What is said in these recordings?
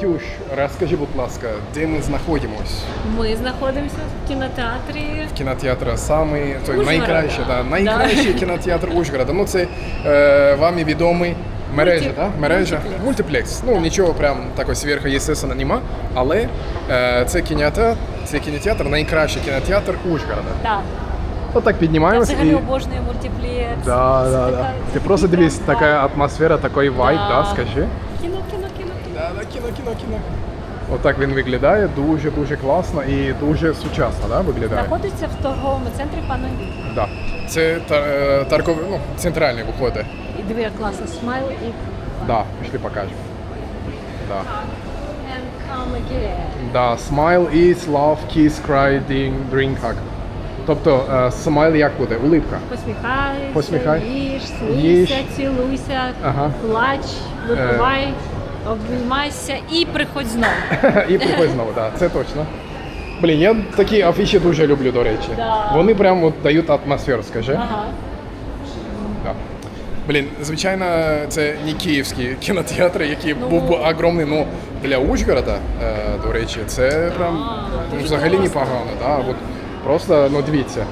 Катюш, розкажи, будь ласка, де ми знаходимось? Ми знаходимося в кінотеатрі. Кінотеатр самий той найкращий, да, найкращий кінотеатр Ужгорода. Ну це е, вами відомий мережа, так? Мережа мультиплекс. мультиплекс. Ну нічого прям такого сверхъестественного нема, але е, це кінотеатр, це кінотеатр, найкращий кінотеатр Ужгорода. Так. Отак Я взагалі обожнюю мультиплекс. Да, да, да. Ти просто дивись, прям така атмосфера, такий вайб, да, Да. скажи. Кіно, кіно, кіно, кіно. Кіно. Отак він виглядає, дуже дуже класно і дуже сучасно, да, виглядає. Знаходиться в торговому центрі Панові. Да. Це та, е, торговий, ну, центральний виходить. І диви, як класно, смайл і Да, пішли покажемо. Да. and come again. Да, smile is love, kiss, cry, drink, drink, hug. Тобто, е, smile як буде? Улипка. Посміхайся, Посміхай. їж, Їж. смійся, цілуйся, Ага. плач, випивай, обіймайся і приходь знову. І приходь знову, так, це точно. Блін, я такі афіші дуже люблю, до речі. Да. Вони прям от дають атмосферу, скажи. Ага. Да. Блін, звичайно, це не київський кінотеатр, який Ну. був би огромний, ну для Ужгорода, е, до речі, це прям А, ну, дуже взагалі класно. непогано. Да? От просто, ну дивіться.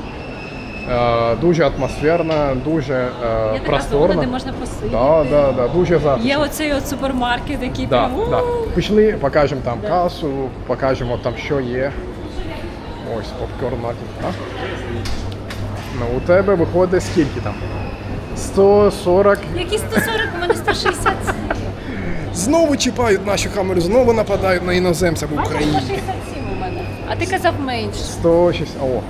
Е, дуже атмосферно, дуже е, Є така зона, де можна посидіти. Да, да, да, дуже затишно. Є оцей от супермаркет, який Да, прям да. Пішли, покажемо там Да. касу, покажемо там, що є. Ось попкорн маркет. Ну, у тебе виходить скільки там? 140. Які 140, у мене 160. Знову чіпають нашу камеру, знову нападають на іноземця в Україні. 167 у мене. А ти казав менше. 160. О.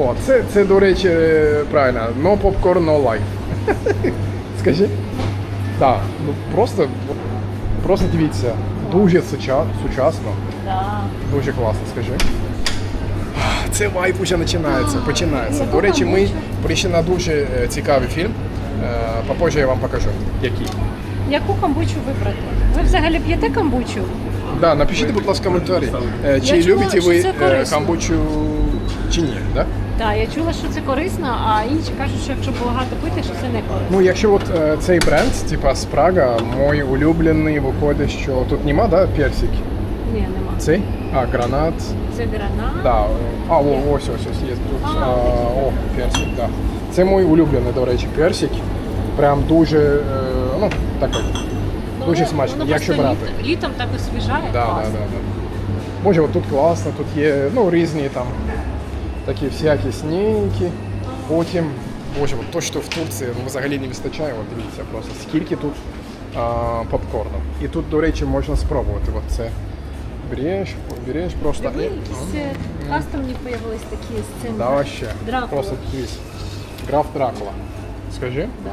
О, це, це, до речі, е, правильно. No popcorn, no life. Скажи. Так, ну просто, просто дивіться. Дуже суча- сучасно. Да. Дуже класно, скажи. Це вайп уже починається. починається. До речі, ми прийшли на дуже е, цікавий фільм. Е, Попозже я вам покажу. Який. Яку камбучу вибрати? Ви взагалі п'єте камбучу? Да, напишіть, будь ласка, коментарі. Чи Я любите що ви камбучу чи ні? Да? Так, я чула, що це корисно, а інші кажуть, що якщо багато пити, що це не корисно. Ну, якщо от е, цей бренд, типа Спрага, мій улюблений, виходить, що тут нема, да, персик? Ні, нема. Цей? А, гранат. Це гранат. Да. А, о, ось, ось, ось є тут. А, А, о, персик, да. Це мій улюблений, до речі, персик. Прям дуже, е, ну, такий. Ну, Дуже воно- смачно, воно якщо просто брати. літ- Літом так освіжає. Да, да, класно. да, да. Може, от тут класно, тут є ну, різні там такі всякі снійки. Потім, боже, от то, що в Турції ну, взагалі не вистачає, от дивіться просто, скільки тут а, попкорну. І тут, до речі, можна спробувати. От це береш, береш просто. Диви, якісь е, кастомні появились такі з цим. Да, вообще. Дракула. Просто дивись. Граф Дракула. Скажи. Да.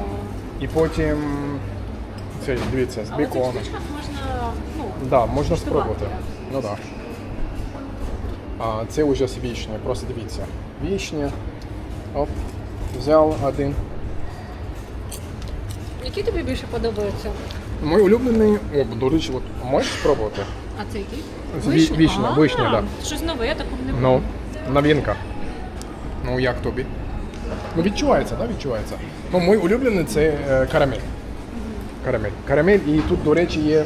І потім цей, дивіться, з штучках можна, ну, Да, можна спробувати. Ну так. Да. А це вже з вішня, просто дивіться. Вішня. Оп. Взяв один. які тобі більше подобаються? Мій улюблений. О, до речі, от можеш спробувати? А це який? З ві- вишня, А, вишня, да. Щось нове, я такого не Ну, новинка. Ну, як тобі? Ну, відчувається, так? Да? Відчувається. Ну, мій улюблений це е, карамель. Карамель. Карамель і тут, до речі, є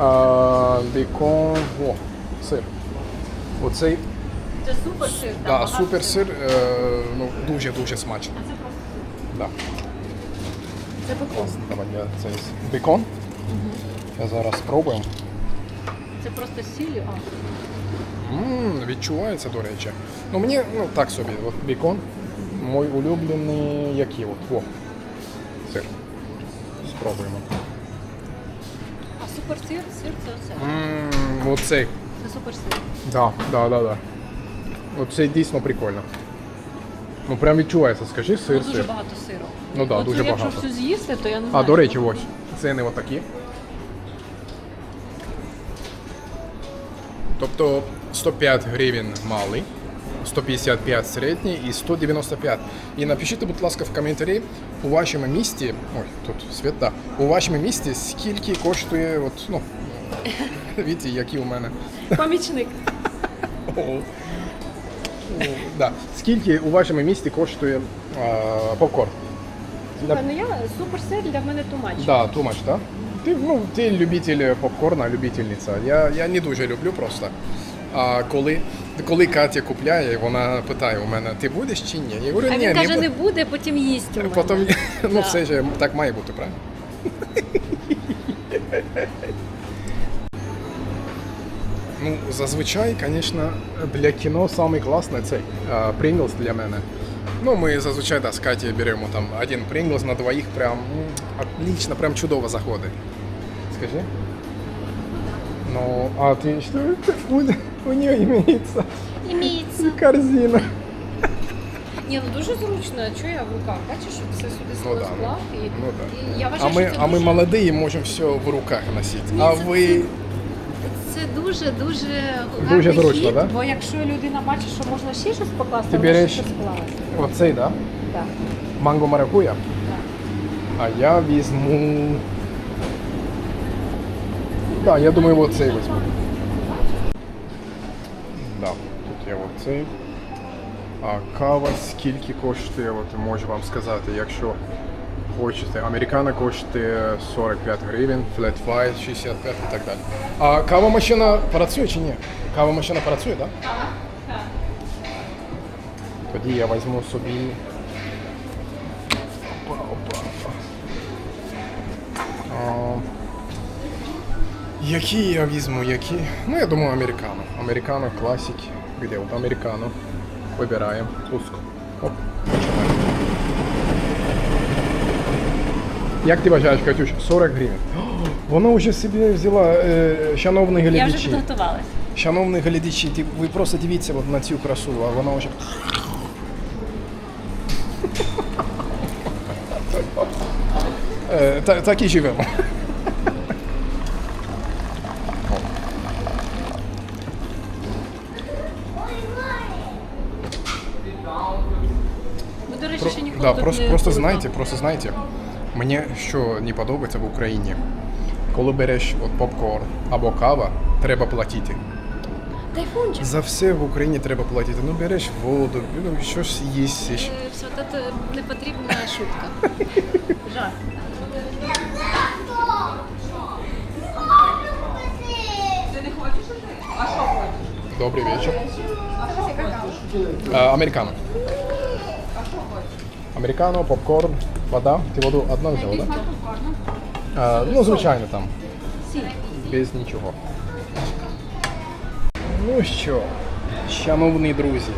а, бекон. О, сир. Оцей Це супер сир. да, багато супер сиру. сир, е, ну, дуже-дуже смачно. Це просто. Да. Це бекон. Давай я цей бекон. Я зараз спробую. Це просто сіль. А. Ммм, відчувається, до речі. Ну мені ну так собі, от бекон. Мій улюблений який от. О, сир. Спробуємо. а супер сир, сир це оце. Ммм, оцей. Це супер сир. Да, да, да, да. Оцей дійсно прикольно. Ну прям відчувається, скажи сир, Тут дуже сир. багато сиру. Ну да, От дуже якщо багато. всю з'їсти, то я не знаю. А, до речі, ось. Ціни отакі. Тобто 105 гривень малий, 155 середній і 195. І напишіть, будь ласка, в коментарі у вашому місті, ой, тут світ, да, у вашому місті скільки коштує, от, ну, видите, які у мене. Помічник. О. О, Да. Скільки у вашому місті коштує а, попкорн? Слухай, ну я супер сир для мене тумач. Да, too much, да? Ти, ну, ти любитель попкорна, любительниця. Я, я не дуже люблю просто. А коли, коли Катя купляє, вона питає у мене, ти будеш чи ні? Я говорю, А ні, він каже, не не буду. буде, потім їсть у мене. Потім, ну Да. все ж так має бути, правильно? Ну, зазвичай, звісно, для кіно самий класний цей Pringles для мене. Ну, ми зазвичай да, з Катєю беремо там один Pringles на двоїх, прям м, отлично, прям чудово заходить. Скажи. Ну, а ти що? У, у нее имеется Іміється. корзина. Ні, ну дуже зручно. Чого я в руках? Бачиш, що все сюди Ну да, склав. І, ну да. і я А вважаю, ми, що це а ми дуже, молоді і можемо все в руках носити. Ні, А це- ви. дуже дуже Дуже гарний зручно, хід, да? бо якщо людина бачить, що можна ще щось покласти, Ти вона ще береш- щось класти. Оцей, да? Так, Манго маракуя. так. А я візьму. Да, я думаю, оцей візьму. Да, тут є оцей. А кава скільки коштує, от можу вам сказати, якщо хочете. Американо коштує 45 гривень, flat white 65 і так далі. А кава машина працює чи ні? Кава машина працює, так? Да? Тоді я візьму собі. Опа, опа. А, Які я візьму, які? Ну, я думаю, американо. Американо, класик. Где вот американо? Вибираємо. Пуск. Оп, Як ти вважаєш, Катюш, 40 гривень. О, Вона вже собі взяла, е, шановні Я вже глядачі. підготувалась. Шановні глядачі, ти- ви просто дивіться от на цю красу, а вона вже. Е, та- Так і живемо. Ми, до речі, ще ніколи да, тут просто, не просто були. знаєте, просто знаєте, мені що не подобається в Україні, коли береш от попкорн або кава, треба платити. Тайфунчик. За все в Україні треба платити. Ну береш воду, ну щось їсиш. Е, Все, це не потрібна шутка. Жарт. Добрий вечір. А, американо. Американо, попкорн, вода. Ти воду одну взяла, так? А, ну, звичайно, там. Без нічого. Ну що, шановні друзі,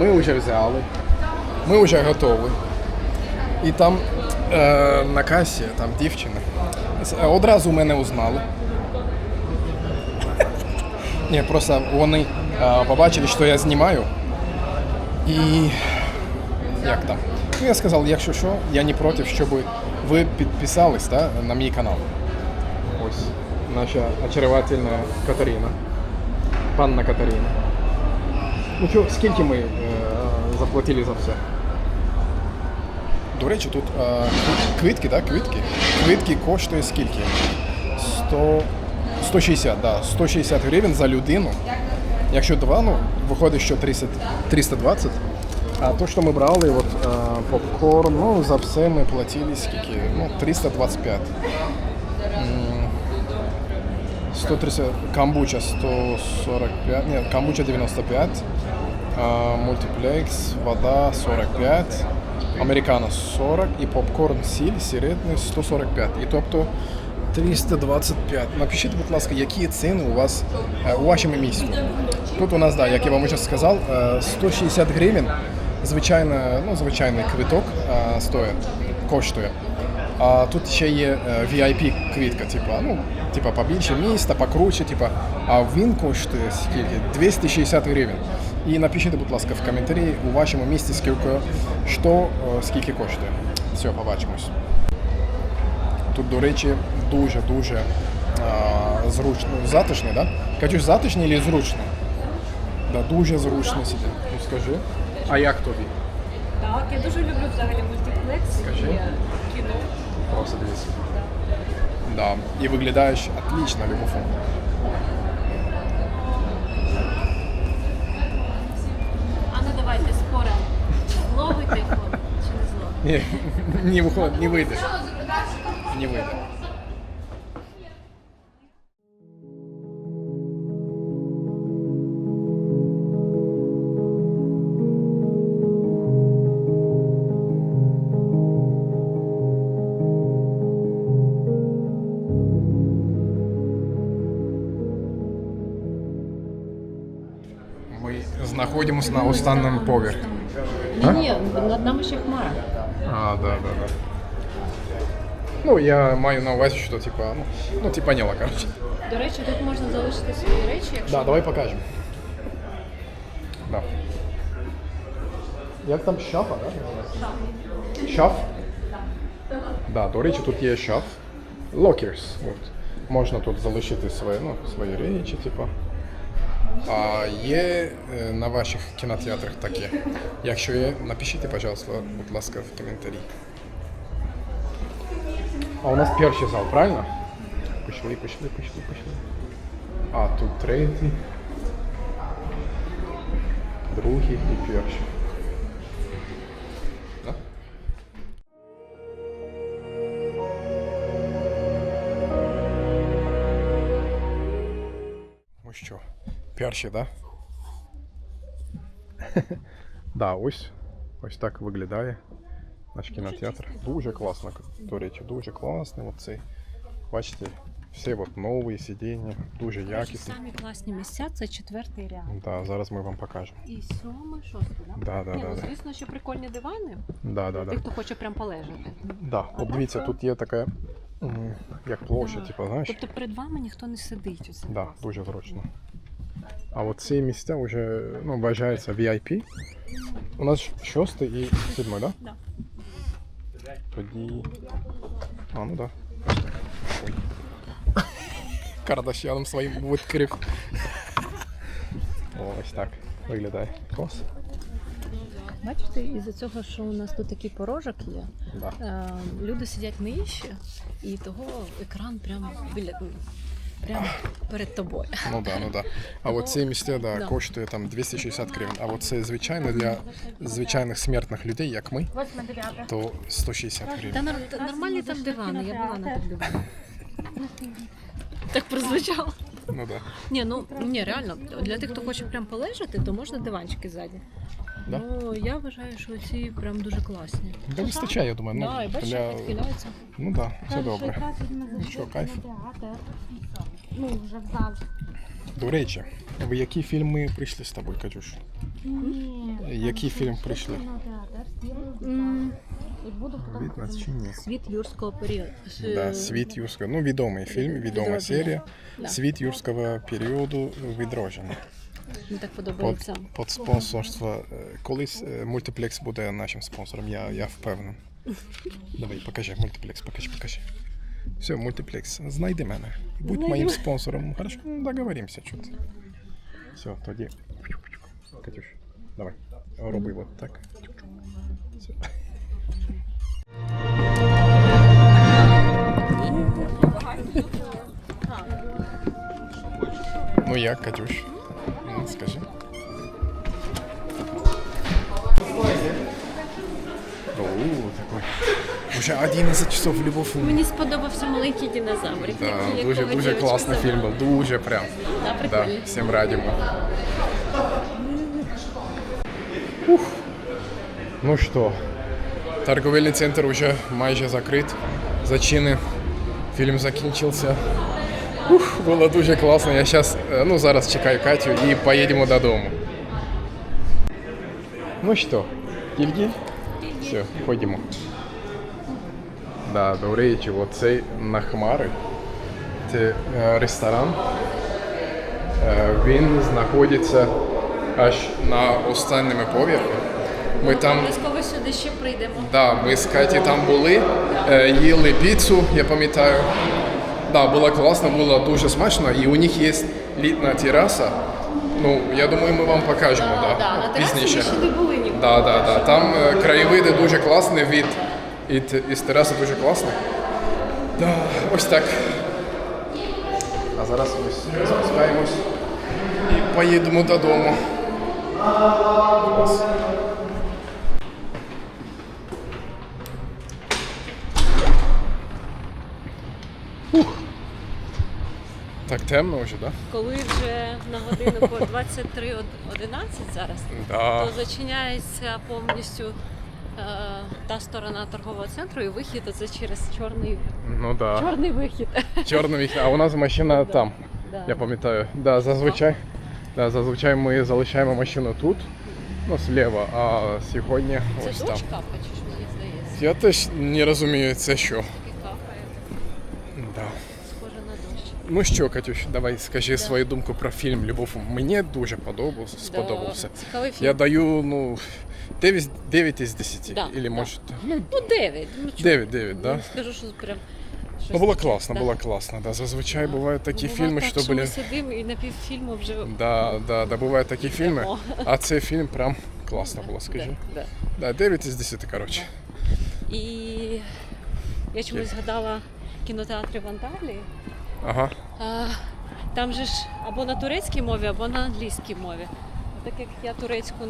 ми вже взяли, ми вже готові. І там е, на касі, там дівчина, з- одразу мене узнали. Ні, просто вони е, побачили, що я знімаю. І як там? Ну, я сказав, якщо що, я не проти, щоб ви підписались да, на мій канал. Ось наша очаровательна Катерина. Панна Катерина. Ну що, скільки ми е, заплатили за все? До речі, тут е, квитки, так? Квитки. Квитки коштує скільки? 100, 160, да, 160 гривень за людину. Якщо два, ну, виходить, що 30, 320. А то, що ми брали, от, е, попкорн, ну, за все ми платили скільки? Ну, 325. 130, камбуча 145, ні, камбуча 95, а, мультиплекс, вода 45, американо 40 і попкорн сіль середній 145. І тобто 325. Напишіть, будь ласка, які ціни у вас е, у вашому місті. Тут у нас, да, як я вам вже сказав, е, 160 гривень. Звичайно, ну, звичайний квиток е, стоїть, коштує. А тут ще є е, VIP квітка, типа, ну, типа побільше міста, покруче, типа, а він коштує скільки? 260 гривень. І напишіть, будь ласка, в коментарі у вашому місті, скільки, що, е, скільки коштує. Все, побачимось. Тут, до речі, дуже-дуже а, зручно. Затишний, так? Да? Катюш, затишний чи зручний? Да, дуже зручно сидіти. Ну скажи. А як тобі? Так, я дуже люблю взагалі мультиплекс Скажи. і кіно. Просто дивись. Да. І виглядаєш отлично, Любофон. А ну давайте споримо. Зловий тайфун чи не зловий? Ні, не виходить, не вийде. Не вийде. знаходимося на останньому поверхі. Ні, ні, над нами ще хмара. А, да, да, да. Ну, я маю на увазі, що типа, ну, ну ти поняла, короче. До речі, тут можна залишити свої речі, якщо Да, давай покажемо. Да. Як там шафа, да? Шаф? Да, до речі, тут є шаф. Lockers. От. Можна тут залишити свої, ну, свої речі, типа. А є е, на ваших кінотеатрах таке? Якщо є, напишіть, пожалуйста, будь ласка, в коментарі. А у нас перший зал, правильно? Пішли, пішли, пішли, пішли. А тут третій, другий і перший. Перший, да? да, ось. Ось так виглядає наш кінотеатр. Дуже класно, до речі, дуже класний. Оцей. Бачите, всі от нові сидіння, дуже якісні. самі класні місця це четвертий ряд. Да, зараз ми вам покажемо. І сьомий, шостий, да? Да, да, Ні, да, ну, да. звісно, що прикольні дивани. Да, да, Тих, да. хто хоче прям полежати. Да, от дивіться, тут є така, м, як площа, типу, знаєш? Тобто перед вами ніхто не сидить. Оце Да, дуже зручно. А от ці місця вже ну, вважаються VIP. У нас шостий і сьомий, да? Да. Тоді. А, ну да. Так. Ой. Кардашяном своїм відкрив. О, ось так виглядає. Клас. Бачите, із-за цього, що у нас тут такий порожок є, Да. е, люди сидять нижче, і того екран прямо біля прямо перед тобою. Ну да, ну да. А от ці місця да, Да. коштує там 260 гривень. А от це звичайно для звичайних смертних людей, як ми, то 160 Та гривень. та нормальні там дивани, я була на тих диванах. Так прозвучало. Ну да. Ні, ну ні, реально, для тих, хто хоче прям полежати, то можна диванчики ззаді. Да? Ну, я вважаю, що ці прям дуже класні. Да вистачає, я думаю. Ну, да, і бачиш, для... відхиляються. ну да, все добре. Що, кайф? Ну, вже в зал. До речі, ви які фільми прийшли з тобою, Катюш? Ні. Який фільм прийшли? М, Від нас чи ні? Світ юрського періоду. Да, Світ юрського. Ну, відомий фільм, відома Відродження. серія. Да. Світ юрського періоду відродження. Мені так подобається. под спонсорство. е, Колись е, мультиплекс буде нашим спонсором, я, я впевнений. Давай, покажи, мультиплекс, покажи, покажи. Все, мультиплекс, знайди мене. Будь моїм спонсором. Хорошо, договоримося, що. Все, тоді. Катюш, давай. Роби от так. Все. Ну як, Катюш? Ну, скажи. О, такой. Уже 11 часов любов. Мені сподобався маленький динозавр. Да, дуже, дуже класний фільм був, дуже прям. Да, Да, прикольний. всім радимо. Ух. Ну що, торговельний центр уже майже закрит. Зачини. Фільм закінчився. Ух, було дуже класно. Я зараз, ну зараз чекаю Катю і поїдемо додому. Ну що, гіль-гіль? Все, ходімо. Да, до речі, оцей на хмари. Це е, ресторан. Е, Він знаходиться аж на останньому поверхі. Ми там, Обов'язково сюди ще прийдемо. да, ми з Каті там були, е, їли піцу, я пам'ятаю. Да, було класно, було дуже смачно, і у них є літна тераса. Ну, я думаю, ми вам покажемо, да, Да, на терасі пізніше. ми ще не були ніколи. Да, да, да. Там е, краєвиди дуже класні, від від із тераси дуже класно. Да, ось так. А зараз ось спускаємось і поїдемо додому. Ось. Ух. Так темно вже, так? Коли вже на годину по 23.11 зараз, Да? то зачиняється повністю е, та сторона торгового центру і вихід це через чорний, Ну да. чорний вихід. Чорний вікна, а у нас машина там. Да. Я пам'ятаю. Да, зазвичай. Да, зазвичай ми залишаємо машину тут, ну, зліва, а сьогодні Це ось там. капає, чи що мені здається? Я теж не розумію, це що. Ну що, Катюш, давай скажи свою думку про фільм Любов. Мені дуже подобався, сподобався. Да, цікавий фільм. Я даю, ну, 9, 9 із 10. Да, Или да. може, ну, Ну, 9. Ну, чого? 9, 9, да? Не скажу, що прям. щось Ну, було таке, класно, да. було класно. Да. Зазвичай Да. бувають такі Буває фільми, так, що, що ми сидимо і на півфільму вже Да, да, да, бувають такі фільми, а цей фільм прям класно було, скажи. Да, Да, да. 9 із 10, коротше. І я чомусь згадала кінотеатри в Анталії. Ага. А, там же ж або на турецькій мові, або на англійській мові. Так як я турецьку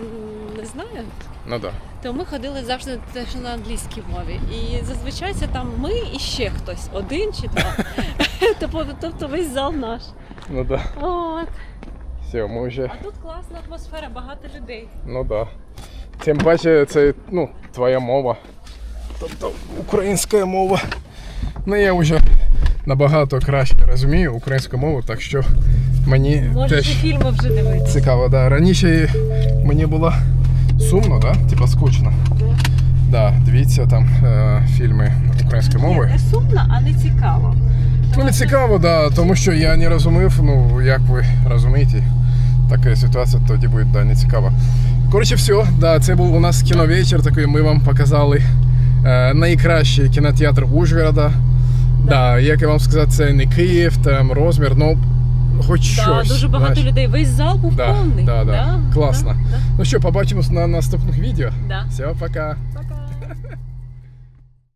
не знаю, Ну да. то ми ходили завжди теж на англійській мові. І зазвичай це там ми і ще хтось, один чи два. Тобто- весь зал наш. Ну да. От. Все, ми вже. А тут класна атмосфера, багато людей. Ну да. Тим паче, це ну, твоя мова. Тобто українська мова. Ну я вже набагато краще розумію українську мову, так що мені теж фільми вже дивитися. цікаво. Да. Раніше мені було сумно, да? типа скучно. Да, дивіться там е, фільми українською мовою. Не сумно, а не цікаво. Ну, не цікаво, да, тому що я не розумів, ну як ви розумієте, така ситуація тоді буде да, не цікаво. Коротше, все, да, це був у нас кіновечір, такий ми вам показали е, найкращий кінотеатр Ужгорода. Да. як я вам сказав, це не Київ, там розмір, ну хоч Да, щось. дуже багато знаєш. людей. Весь зал був Да, повний. да, да. Класно. Да, Ну що, побачимось на наступних відео. да. Все, пока.